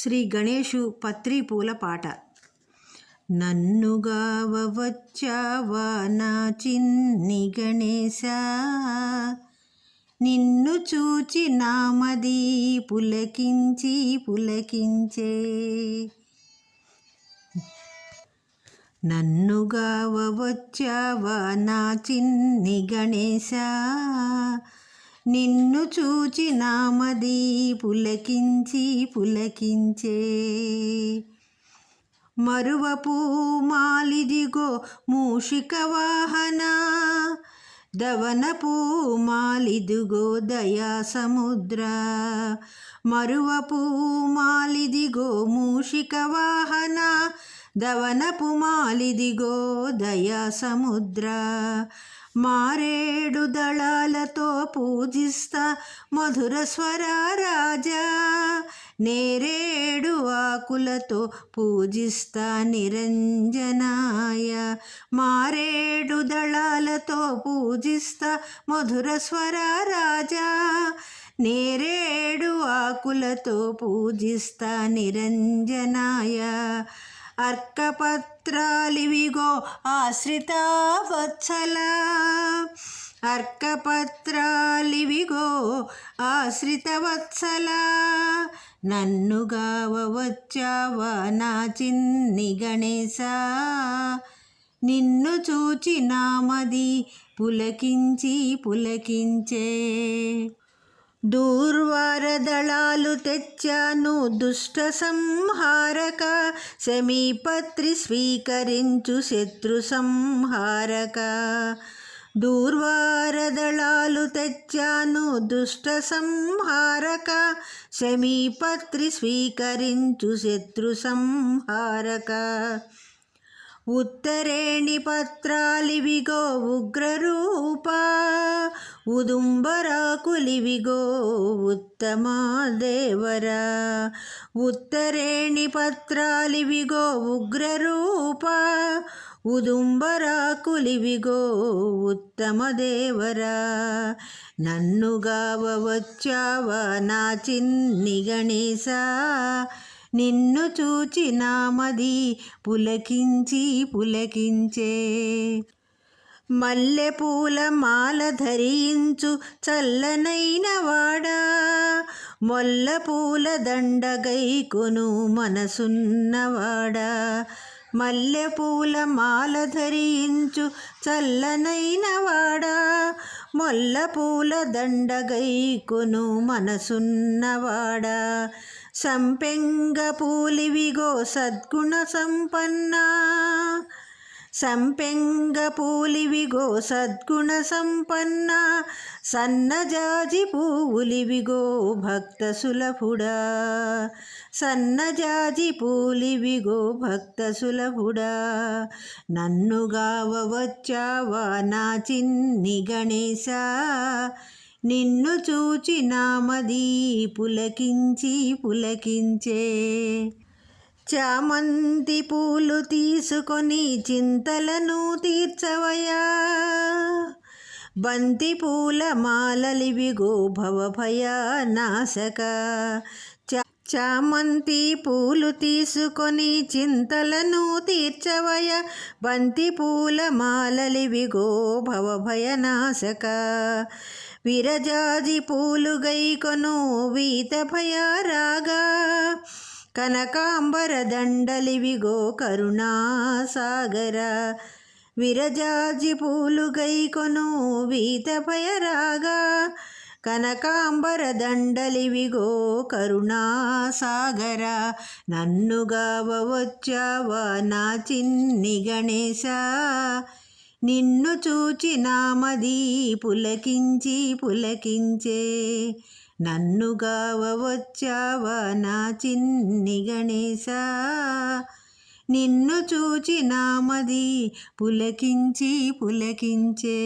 శ్రీ గణేషు పత్రిపూల పాట. నన్నుగావ వచ్చావా నా చిన్ని గణేశ? నిన్ను చూచి నామది పులకించి పులకించే. నన్నుగావ వచ్చావా నా చిన్ని గణేశ? నిన్ను చూచి నామది పులకించి పులకించే. మరువపు మాలిదిగో మూషిక వాహన దవనపు మాలిదిగో దయా సముద్ర మరువపు మాలిదిగో మూషిక వాహన దవనపు మాలిదిగో దయా సముద్ర. మారేడు దళాలతో పూజిస్తా మధుర స్వర రాజా. నేరేడు ఆకులతో పూజిస్తా నిరంజనాయ. మారేడు దళాలతో పూజిస్తా మధుర స్వర రాజా. నేరేడు ఆకులతో పూజిస్తా నిరంజనాయ. అర్కపత్రాలివిగో ఆశ్రిత వత్సల అర్కపత్రాలివిగో ఆశ్రిత వత్సల నన్నుగావ వచ్చావా నా చిన్ని గణేశ? నిన్ను చూచి నామది పులకించి పులకించే. దూర్వారదళాలు తెచ్చాను దుష్ట సంహారక సమీపత్రి స్వీకరించు శత్రు సంహారక. దూర్వారదళాలు తెచ్చాను దుష్ట సంహారక సమీపత్రి స్వీకరించు శత్రు సంహారక. ఉత్తరేణి పత్రాలివిగో ఉగ్రరూప ఉదుంబరాకులివిగో ఉత్తమ దేవరా. ఉత్తరేణి పత్రాలివిగో ఉగ్రరూప ఉదుంబరాకులివిగో ఉత్తమ దేవరా. నన్నుగావ వచ్చావా నా చిన్ని గణేశా నిన్ను చూచి నామది పులకించి. పులకించే మల్లెపూల మాల ధరించు చల్లనైన వాడా మొల్ల పూల దండగై కొను మనసున్నవాడా మల్లెపూల మాల ధరించు చల్లనైన వాడా మొల్ల పూల దండగై కొను మనసున్నవాడా సంపెంగ పూలివిగో సద్గుణ సంపన్న. సంపెంగ పూలివిగో సద్గుణ సంపన్న. సన్నజాజి పూలివిగో భక్త సులభుడా. సన్నజాజి పూలివిగో భక్త సులభుడా. నన్నుగావ వచ్చావా నా చిన్ని గణేశా? నిన్ను చూచి నామది పులకించి పులకించే. చామంతి పూలు తీసుకొని చింతలను తీర్చవయా. బంతి పూల మాలలివిగో భవభయ నాశక. చామంతి పూలు తీసుకొని చింతలను తీర్చవయ. బంతి పూల మాలలివిగో భవభయనాశక విరజాజి పూలు గైకొను వీత భయారాగా కనకాంబర దండలివిగో కరుణాసాగర. విరజాజి పూలు గైకొను వీత భయరాగా కనకాంబర దండలివిగో కరుణాసాగర. నన్నుగావ వచ్చావా నా చిన్ని గణేశ. నిన్ను చూచి నామది పులకించి పులకించే. నన్నుగావ వచ్చావా నా చిన్ని గణేశ? నిన్ను చూచి నామది పులకించి పులకించే.